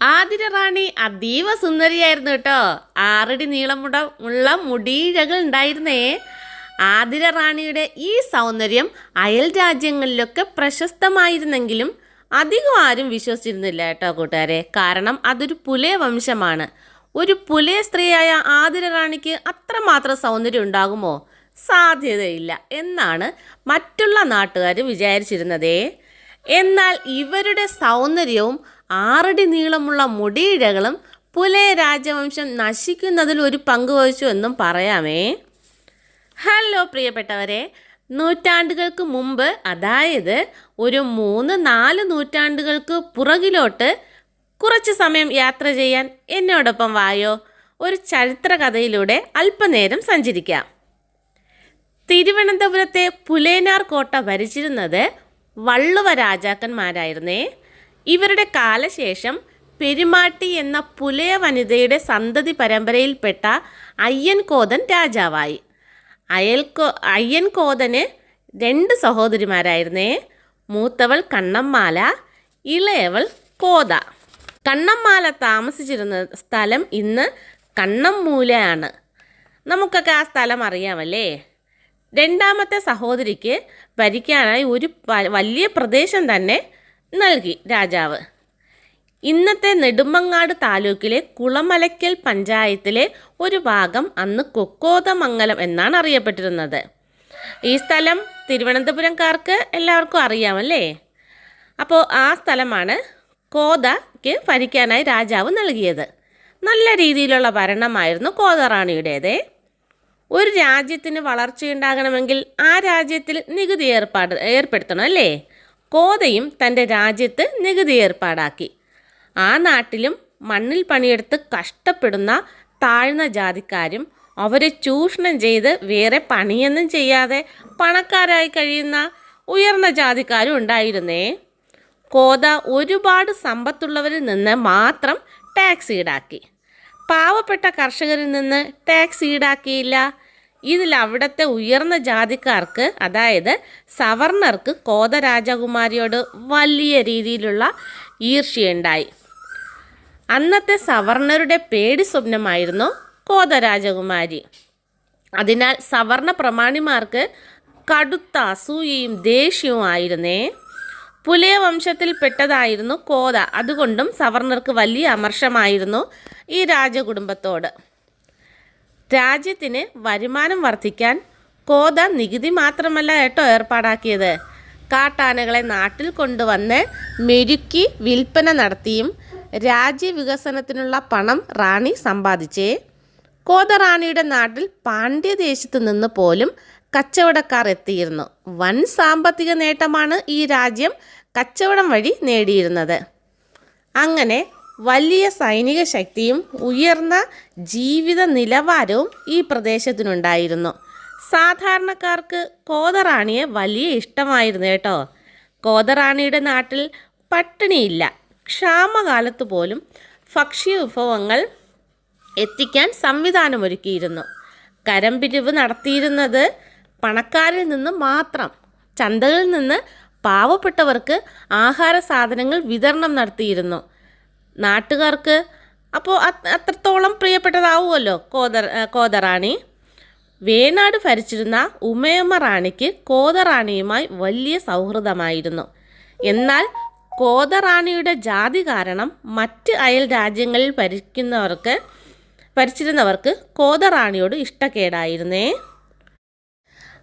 ആതിര റാണി അതീവ സുന്ദരിയായിരുന്നു കേട്ടോ. ആറടി നീളമുട ഉള്ള മുടിയിഴകൾ ഉണ്ടായിരുന്നേ. ആതിര റാണിയുടെ ഈ സൗന്ദര്യം അയൽ രാജ്യങ്ങളിലൊക്കെ പ്രശസ്തമായിരുന്നെങ്കിലും അധികം ആരും വിശ്വസിച്ചിരുന്നില്ല കേട്ടോ കൂട്ടുകാരെ. കാരണം അതൊരു പുലയ വംശമാണ്. ഒരു പുലയ സ്ത്രീയായ ആതിര റാണിക്ക് അത്രമാത്രം സൗന്ദര്യം ഉണ്ടാകുമോ? സാധ്യതയില്ല എന്നാണ് മറ്റുള്ള നാട്ടുകാർ വിചാരിച്ചിരുന്നതേ. എന്നാൽ ഇവരുടെ സൗന്ദര്യവും ആറടി നീളമുള്ള മുടിയിഴകളും പുലയ രാജവംശം നശിക്കുന്നതിൽ ഒരു പങ്ക് വഹിച്ചു എന്നും പറയാമേ. ഹലോ പ്രിയപ്പെട്ടവരെ നൂറ്റാണ്ടുകൾക്ക് മുമ്പ് അതായത് ഒരു മൂന്ന് നാല് നൂറ്റാണ്ടുകൾക്ക് പുറകിലോട്ട് കുറച്ച് സമയം യാത്ര ചെയ്യാൻ എന്നോടൊപ്പം വായോ? ഒരു ചരിത്ര കഥയിലൂടെ അല്പനേരം സഞ്ചരിക്കാം. തിരുവനന്തപുരത്തെ പുലേനാർ കോട്ട ഭരിച്ചിരുന്നത് വള്ളുവ രാജാക്കന്മാരായിരുന്നേ. ഇവരുടെ കാലശേഷം പെരുമാട്ടി എന്ന പുലയ വനിതയുടെ സന്തതി പരമ്പരയിൽപ്പെട്ട അയ്യൻകോതൻ രാജാവായി. അയൽക്കോ അയ്യൻകോതന് രണ്ട് സഹോദരിമാരായിരുന്നേ. മൂത്തവൾ കണ്ണമ്മാല ഇളയവൾ കോത. കണ്ണമ്മാല താമസിച്ചിരുന്ന സ്ഥലം ഇന്ന് കണ്ണമ്മൂലയാണ്. നമുക്കൊക്കെ ആ സ്ഥലം അറിയാമല്ലേ? രണ്ടാമത്തെ സഹോദരിക്ക് ഭരിക്കാനായി ഒരു വലിയ പ്രദേശം തന്നെ നൽകി രാജാവ്. ഇന്നത്തെ നെടുമങ്ങാട് താലൂക്കിലെ കുളമലയ്ക്കൽ പഞ്ചായത്തിലെ ഒരു ഭാഗം അന്ന് കൊക്കോതമംഗലം എന്നാണ് അറിയപ്പെട്ടിരുന്നത്. ഈ സ്ഥലം തിരുവനന്തപുരംകാർക്ക് എല്ലാവർക്കും അറിയാമല്ലേ? അപ്പോൾ ആ സ്ഥലമാണ് കോതയ്ക്ക് ഭരിക്കാനായി രാജാവ് നൽകിയത്. നല്ല രീതിയിലുള്ള ഭരണമായിരുന്നു കോതറാണിയുടേത്. ഒരു രാജ്യത്തിന് വളർച്ചയുണ്ടാകണമെങ്കിൽ ആ രാജ്യത്തിൽ നികുതി ഏർപ്പാട് ഏർപ്പെടുത്തണം അല്ലേ? കോതയും തന്റെ രാജ്യത്ത് നികുതി ഏർപ്പാടാക്കി. ആ നാട്ടിലും മണ്ണിൽ പണിയെടുത്ത് കഷ്ടപ്പെടുന്ന താഴ്ന്ന ജാതിക്കാരും അവരെ ചൂഷണം ചെയ്ത് വേറെ പണിയൊന്നും ചെയ്യാതെ പണക്കാരായി കഴിയുന്ന ഉയർന്ന ജാതിക്കാരും ഉണ്ടായിരുന്നേ. കോത ഒരുപാട് സമ്പത്തുള്ളവരിൽ നിന്ന് മാത്രം ടാക്സ് ഈടാക്കി. പാവപ്പെട്ട കർഷകരിൽ നിന്ന് ടാക്സ് ഈടാക്കിയില്ല. ഇതിൽ അവിടുത്തെ ഉയർന്ന ജാതിക്കാർക്ക് അതായത് സവർണർക്ക് കോതരാജകുമാരിയോട് വലിയ രീതിയിലുള്ള ഈർഷ്യയുണ്ടായി. അന്നത്തെ സവർണരുടെ പേടി സ്വപ്നമായിരുന്നു കോതരാജകുമാരി. അതിനാൽ സവർണ പ്രമാണിമാർക്ക് കടുത്ത അസൂയയും ദേഷ്യവും ആയിരുന്നേ. പുലയ വംശത്തിൽപ്പെട്ടതായിരുന്നു കോത. അതുകൊണ്ടും സവർണർക്ക് വലിയ അമർഷമായിരുന്നു ഈ രാജകുടുംബത്തോട്. രാജ്യത്തിന് വരുമാനം വർദ്ധിക്കാൻ കോത നികുതി മാത്രമല്ല കേട്ടോ ഏർപ്പാടാക്കിയത്. കാട്ടാനകളെ നാട്ടിൽ കൊണ്ടുവന്ന് മെരുക്കി വിൽപ്പന നടത്തിയും രാജ്യവികസനത്തിനുള്ള പണം റാണി സമ്പാദിച്ചേ. കോത റാണിയുടെ നാട്ടിൽ പാണ്ഡ്യദേശത്ത് നിന്ന് പോലും കച്ചവടക്കാർ എത്തിയിരുന്നു. വൻ സാമ്പത്തിക നേട്ടമാണ് ഈ രാജ്യം കച്ചവടം വഴി നേടിയിരുന്നത്. അങ്ങനെ വലിയ സൈനിക ശക്തിയും ഉയർന്ന ജീവിത നിലവാരവും ഈ പ്രദേശത്തിനുണ്ടായിരുന്നു. സാധാരണക്കാർക്ക് കോതറാണിയെ വലിയ ഇഷ്ടമായിരുന്നു കേട്ടോ. കോതറാണിയുടെ നാട്ടിൽ പട്ടിണിയില്ല. ക്ഷാമകാലത്ത് പോലും ഭക്ഷ്യ വിഭവങ്ങൾ എത്തിക്കാൻ സംവിധാനമൊരുക്കിയിരുന്നു. കരംപിരിവ് നടത്തിയിരുന്നത് പണക്കാരിൽ നിന്ന് മാത്രം. ചന്തകളിൽ നിന്ന് പാവപ്പെട്ടവർക്ക് ആഹാര സാധനങ്ങൾ വിതരണം നടത്തിയിരുന്നു. നാട്ടുകാർക്ക് അപ്പോൾ അത്രത്തോളം പ്രിയപ്പെട്ടതാവുമല്ലോ കോതർ ആ, കോതറാണി. വേണാട് ഭരിച്ചിരുന്ന ഉമയമ്മ റാണിക്ക് കോതറാണിയുമായി വലിയ സൗഹൃദമായിരുന്നു. എന്നാൽ കോതറാണിയുടെ ജാതി കാരണം മറ്റ് അയൽ രാജ്യങ്ങളിൽ ഭരിക്കുന്നവർക്ക് ഭരിച്ചിരുന്നവർക്ക് കോതറാണിയോട് ഇഷ്ടക്കേടായിരുന്നേ.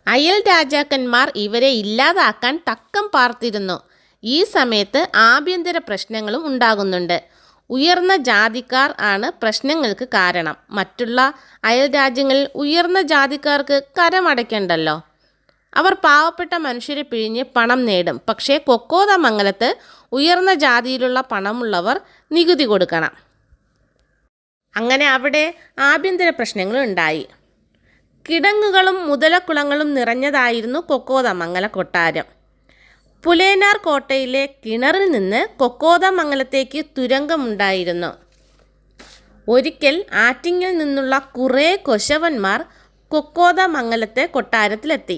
അയൽ രാജാക്കന്മാർ ഇവരെ ഇല്ലാതാക്കാൻ തക്കം പാർത്തിരുന്നു. ഈ സമയത്ത് ആഭ്യന്തര പ്രശ്നങ്ങളും ഉണ്ടാകുന്നുണ്ട്. ഉയർന്ന ജാതിക്കാർ ആണ് പ്രശ്നങ്ങൾക്ക് കാരണം. മറ്റുള്ള അയൽ രാജ്യങ്ങളിൽ ഉയർന്ന ജാതിക്കാർക്ക് കരമടയ്ക്കണ്ടല്ലോ. അവർ പാവപ്പെട്ട മനുഷ്യരെ പിഴിഞ്ഞ് പണം നേടും. പക്ഷേ കൊക്കോതമംഗലത്ത് ഉയർന്ന ജാതിയിലുള്ള പണമുള്ളവർ നികുതി കൊടുക്കണം. അങ്ങനെ അവിടെ ആഭ്യന്തര പ്രശ്നങ്ങൾ ഉണ്ടായി. കിടങ്ങുകളും മുതലക്കുളങ്ങളും നിറഞ്ഞതായിരുന്നു കൊക്കോതമംഗല കൊട്ടാരം. പുലേനാർ കോട്ടയിലെ കിണറിൽ നിന്ന് കൊക്കോതമംഗലത്തേക്ക് തുരങ്കമുണ്ടായിരുന്നു. ഒരിക്കൽ ആറ്റിങ്ങിൽ നിന്നുള്ള കുറേ കൊശവന്മാർ കൊക്കോതമംഗലത്തെ കൊട്ടാരത്തിലെത്തി.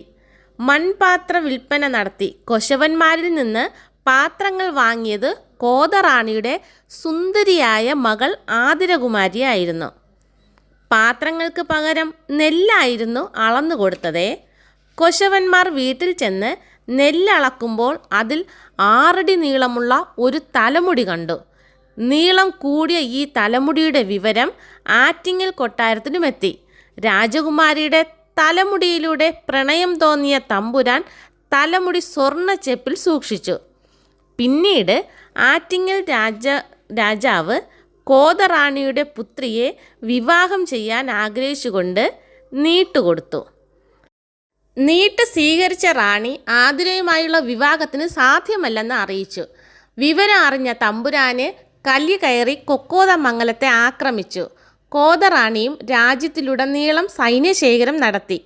മൺപാത്ര വിൽപ്പന നടത്തി. കൊശവന്മാരിൽ നിന്ന് പാത്രങ്ങൾ വാങ്ങിയത് കോതറാണിയുടെ സുന്ദരിയായ മകൾ ആതിരകുമാരിയായിരുന്നു. പാത്രങ്ങൾക്ക് പകരം നെല്ലായിരുന്നു അളന്നു കൊടുത്തതേ കൊശവന്മാർ വീട്ടിൽ ചെന്ന് നെല്ലളക്കുമ്പോൾ അതിൽ ആറടി നീളമുള്ള ഒരു തലമുടി കണ്ടു. നീളം കൂടിയ ഈ തലമുടിയുടെ വിവരം ആറ്റിങ്ങൽ കൊട്ടാരത്തിനുമെത്തി രാജകുമാരിയുടെ തലമുടിയിലൂടെ പ്രണയം തോന്നിയ തമ്പുരാൻ തലമുടി സ്വർണ ചെപ്പിൽ സൂക്ഷിച്ചു. പിന്നീട് ആറ്റിങ്ങൽ രാജ രാജാവ് കോതറാണിയുടെ പുത്രിയെ വിവാഹം ചെയ്യാൻ ആഗ്രഹിച്ചുകൊണ്ട് നീട്ടുകൊടുത്തു. നീട്ട് സ്വീകരിച്ച റാണി ആതിരയുമായുള്ള വിവാഹത്തിന് സാധ്യമല്ലെന്ന് അറിയിച്ചു. വിവരം അറിഞ്ഞ തമ്പുരാനെ കല്ലി കയറി കൊക്കോതമംഗലത്തെ ആക്രമിച്ചു. കോതറാണിയും രാജ്യത്തിലുടനീളം സൈന്യശേഖരം നടത്തി.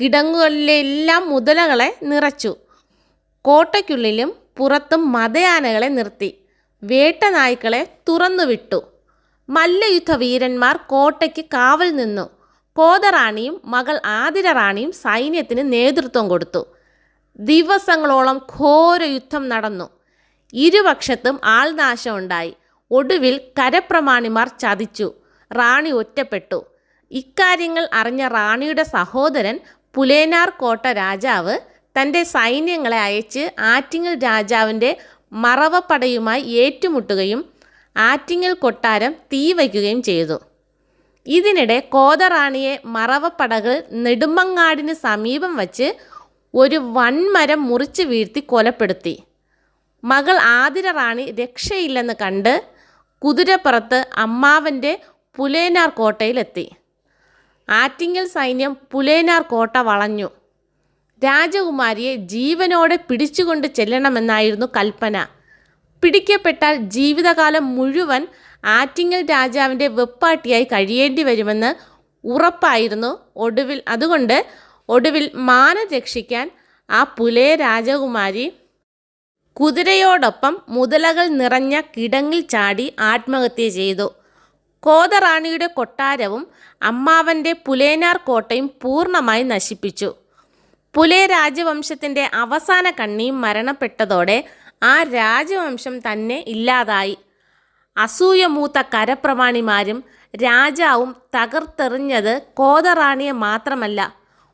കിടങ്ങുകളിലെല്ലാം മുതലകളെ നിറച്ചു. കോട്ടയ്ക്കുള്ളിലും പുറത്തും മതയാനകളെ നിർത്തി. വേട്ടനായ്ക്കളെ തുറന്നുവിട്ടു. മല്ലയുദ്ധ വീരന്മാർ കോട്ടയ്ക്ക് കാവൽ നിന്നു. കോതറാണിയും മകൾ ആതിര റാണിയും സൈന്യത്തിന് നേതൃത്വം കൊടുത്തു. ദിവസങ്ങളോളം ഘോര യുദ്ധം നടന്നു. ഇരുപക്ഷത്തും ആൾനാശമുണ്ടായി ഒടുവിൽ കരപ്രമാണിമാർ ചതിച്ചു. റാണി ഒറ്റപ്പെട്ടു. ഇക്കാര്യങ്ങൾ അറിഞ്ഞ റാണിയുടെ സഹോദരൻ പുലേനാർ കോട്ട രാജാവ് തന്റെ സൈന്യങ്ങളെ അയച്ച് ആറ്റിങ്ങൽ രാജാവിന്റെ മറവപ്പടയുമായി ഏറ്റുമുട്ടുകയും ആറ്റിങ്ങൽ കൊട്ടാരം തീ വയ്ക്കുകയും ചെയ്തു. ഇതിനിടെ കോതറാണിയെ മറവപ്പടകൾ നെടുമങ്ങാടിന് സമീപം വച്ച് ഒരു വൻമരം മുറിച്ച് വീഴ്ത്തി കൊലപ്പെടുത്തി. മകൾ ആതിര റാണി രക്ഷയില്ലെന്ന് കണ്ട് കുതിരപ്പുറത്ത് അമ്മാവന്റെ പുലേനാർ കോട്ടയിലെത്തി. ആറ്റിങ്ങൽ സൈന്യം പുലേനാർ കോട്ട വളഞ്ഞു. രാജകുമാരിയെ ജീവനോടെ പിടിച്ചുകൊണ്ട് ചെല്ലണമെന്നായിരുന്നു കൽപ്പന. പിടിക്കപ്പെട്ടാൽ ജീവിതകാലം മുഴുവൻ ആറ്റിങ്ങൽ രാജാവിന്റെ വെപ്പാട്ടിയായി കഴിയേണ്ടി വരുമെന്ന് ഉറപ്പായിരുന്നു ഒടുവിൽ. അതുകൊണ്ട് ഒടുവിൽ മാന രക്ഷിക്കാൻ ആ പുലയ രാജകുമാരി കുതിരയോടൊപ്പം മുതലകൾ നിറഞ്ഞ കിടങ്ങിൽ ചാടി ആത്മഹത്യ ചെയ്തു. കോതറാണിയുടെ കൊട്ടാരവും അമ്മാവന്റെ പുലേനാർ കോട്ടയും പൂർണമായി നശിപ്പിച്ചു. പുലേ രാജവംശത്തിന്റെ അവസാന കണ്ണിയും മരണപ്പെട്ടതോടെ ആ രാജവംശം തന്നെ ഇല്ലാതായി. അസൂയമൂത്ത കരപ്രമാണിമാരും രാജാവും തകർത്തെറിഞ്ഞത് കോതറാണിയെ മാത്രമല്ല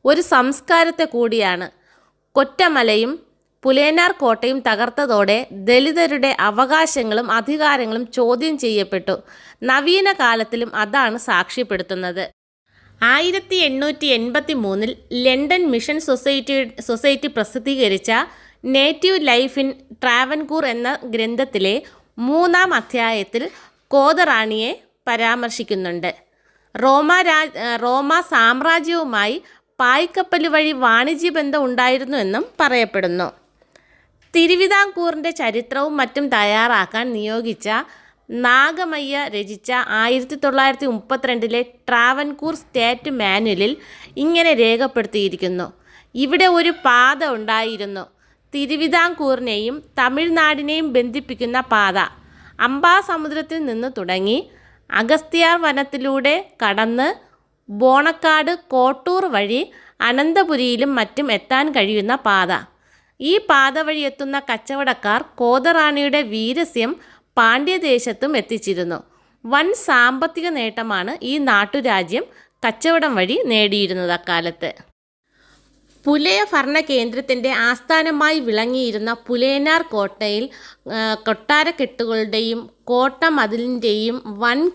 ഒരു സംസ്കാരത്തെ കൂടിയാണ്. കൊറ്റമലയും പുലേനാർ കോട്ടയും തകർത്തതോടെ ദളിതരുടെ അവകാശങ്ങളും അധികാരങ്ങളും ചോദ്യം ചെയ്യപ്പെട്ടു. നവീന കാലത്തിലും അതാണ് സാക്ഷ്യപ്പെടുത്തുന്നത്. ആയിരത്തി എണ്ണൂറ്റി എൺപത്തി മൂന്നിൽ ലണ്ടൻ മിഷൻ സൊസൈറ്റി സൊസൈറ്റി പ്രസിദ്ധീകരിച്ച നേറ്റീവ് ലൈഫ് ഇൻ ട്രാവൻകൂർ എന്ന ഗ്രന്ഥത്തിലെ മൂന്നാം അധ്യായത്തിൽ കോതറാണിയെ പരാമർശിക്കുന്നുണ്ട്. റോമ റോമ സാമ്രാജ്യവുമായി പായ്ക്കപ്പൽ വഴി വാണിജ്യബന്ധം ഉണ്ടായിരുന്നു എന്നും പറയപ്പെടുന്നു. തിരുവിതാംകൂറിന്റെ ചരിത്രവും മറ്റും തയ്യാറാക്കാൻ നിയോഗിച്ച നാഗമയ്യ രചിച്ച ആയിരത്തി തൊള്ളായിരത്തി മുപ്പത്തിരണ്ടിലെ ട്രാവൻകൂർ സ്റ്റേറ്റ് മാനുവലിൽ ഇങ്ങനെ രേഖപ്പെടുത്തിയിരിക്കുന്നു. ഇവിടെ ഒരു പാത ഉണ്ടായിരുന്നു. തിരുവിതാംകൂറിനെയും തമിഴ്നാടിനെയും ബന്ധിപ്പിക്കുന്ന പാത അംബാസമുദ്രത്തിൽ നിന്ന് തുടങ്ങി അഗസ്ത്യാർ വനത്തിലൂടെ കടന്ന് ബോണക്കാട് കോട്ടൂർ വഴി അനന്തപുരിയിലും മറ്റും എത്താൻ കഴിയുന്ന പാത. ഈ പാത വഴി എത്തുന്ന കച്ചവടക്കാർ കോതറാണിയുടെ വീരസ്യം പാണ്ഡ്യദേശത്തും എത്തിച്ചിരുന്നു. വൻ സാമ്പത്തിക നേട്ടമാണ് ഈ നാട്ടുരാജ്യം കച്ചവടം വഴി നേടിയിരുന്നത് അക്കാലത്ത്. പുലയ ഭരണകേന്ദ്രത്തിന്റെ ആസ്ഥാനമായി വിളങ്ങിയിരുന്ന പുലേനാർ കോട്ടയിൽ കൊട്ടാരക്കെട്ടുകളുടെയും കോട്ട മതിലിന്റെയും വൻ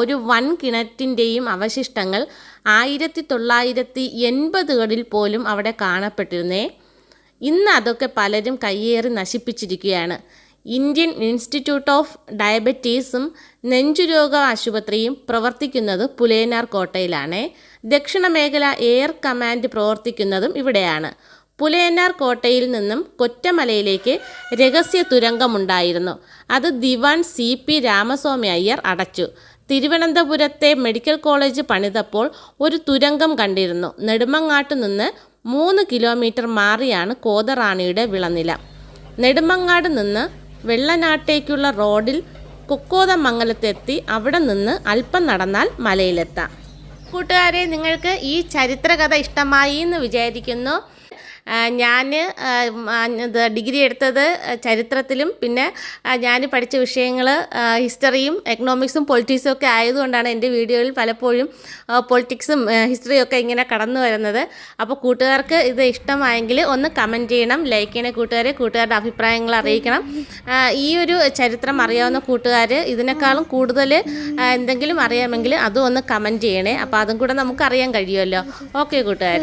ഒരു വൻ കിണറ്റിന്റെയും അവശിഷ്ടങ്ങൾ ആയിരത്തി തൊള്ളായിരത്തി എൺപതുകളിൽ പോലും അവിടെ കാണപ്പെട്ടിരുന്നേ. ഇന്ന് അതൊക്കെ പലരും കയ്യേറി നശിപ്പിച്ചിരിക്കുകയാണ്. ഇന്ത്യൻ ഇൻസ്റ്റിറ്റ്യൂട്ട് ഓഫ് ഡയബറ്റീസും നെഞ്ചുരോഗ ആശുപത്രിയും പ്രവർത്തിക്കുന്നത് പുലേനാർ കോട്ടയിലാണ്. ദക്ഷിണ മേഖല എയർ കമാൻഡ് പ്രവർത്തിക്കുന്നതും ഇവിടെയാണ്. പുലയന്നാർ കോട്ടയിൽ നിന്നും കൊറ്റമലയിലേക്ക് രഹസ്യ തുരങ്കമുണ്ടായിരുന്നു. അത് ദിവാൻ സി പി രാമസ്വാമി അയ്യർ അടച്ചു. തിരുവനന്തപുരത്തെ മെഡിക്കൽ കോളേജ് പണിതപ്പോൾ ഒരു തുരങ്കം കണ്ടിരുന്നു. നെടുമങ്ങാട്ട് നിന്ന് മൂന്ന് കിലോമീറ്റർ മാറിയാണ് കോതറാണിയുടെ വിളനില. നെടുമങ്ങാട് നിന്ന് വെള്ളനാട്ടേക്കുള്ള റോഡിൽ കൊക്കോതമംഗലത്തെത്തി അവിടെ നിന്ന് അല്പം നടന്നാൽ മലയിലെത്താം. കൂട്ടുകാരെ നിങ്ങൾക്ക് ഈ ചരിത്രകഥ ഇഷ്ടമായി എന്ന് വിചാരിക്കുന്നു. ഞാൻ ഇത് ഡിഗ്രി എടുത്തത് ചരിത്രത്തിലും പിന്നെ ഞാൻ പഠിച്ച വിഷയങ്ങൾ ഹിസ്റ്ററിയും എക്കണോമിക്സും പൊളിറ്റിക്സും ഒക്കെ ആയതുകൊണ്ടാണ് എന്റെ വീഡിയോയിൽ പലപ്പോഴും പൊളിറ്റിക്സും ഹിസ്റ്ററിയും ഒക്കെ ഇങ്ങനെ കടന്നു വരുന്നത്. അപ്പോൾ കൂട്ടുകാർക്ക് ഇത് ഇഷ്ടമായെങ്കിൽ ഒന്ന് കമന്റ് ചെയ്യണം ലൈക്ക് ചെയ്യണേ കൂട്ടുകാരെ കൂട്ടുകാരുടെ അഭിപ്രായങ്ങൾ അറിയിക്കണം. ഈ ഒരു ചരിത്രം അറിയാവുന്ന കൂട്ടുകാർ ഇതിനേക്കാളും കൂടുതൽ എന്തെങ്കിലും അറിയാമെങ്കിൽ അതും ഒന്ന് കമന്റ് ചെയ്യണേ. അപ്പോൾ അതും കൂടെ നമുക്ക് അറിയാൻ കഴിയുമല്ലോ. ഓക്കെ കൂട്ടുകാർ